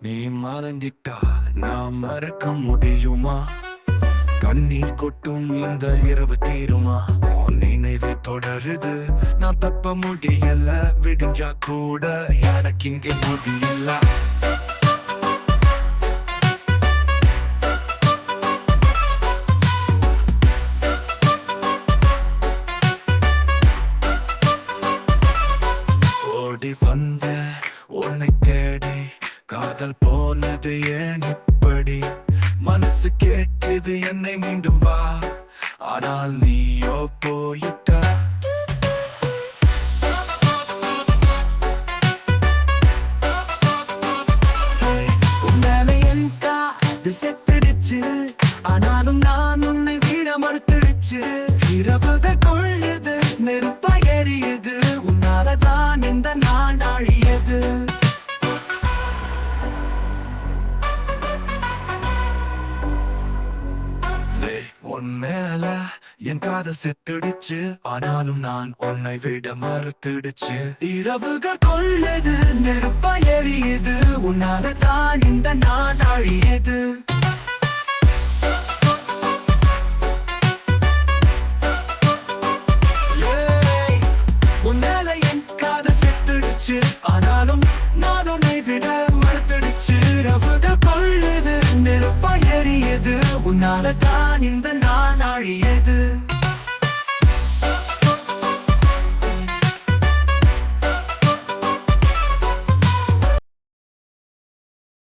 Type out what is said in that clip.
நீ மறந்திட்டா நான் மறக்க முடியுமா? கண்ணீர் கொட்டும் இந்த இரவு தீருமா? நினைவு தொடருது நான் தப்ப முடியல விடிஞ்சா கூட எனக்கு இங்கே முடியல. ஓடி வந்த உன்னை காதல் போனது ஏன் இப்படி? மனசு கேட்டது என்னை மீண்டும் வா. ஆனால் நீயோ போயிட்ட. Hey, மேல என் காதல் செத்துடுச்சு லே, உன் மேல என் காதல் செத்துடுச்சு. ஆனாலும் நான் உன்னை விட மறுத்துடுச்சு. இரவுகள் கொள்ளுது நெருப்பா எரியுது. உன்னால தான் இந்த நான் அழியது. ஏய், உன் மேல என் காதல் செத்துடுச்சு. ஆனாலும் நான் உன்னை விட மறுத்துடுச்சு. இரவுகள் கொள்ளுது நெருப்பா எரியுது. உன்னால தான் இந்த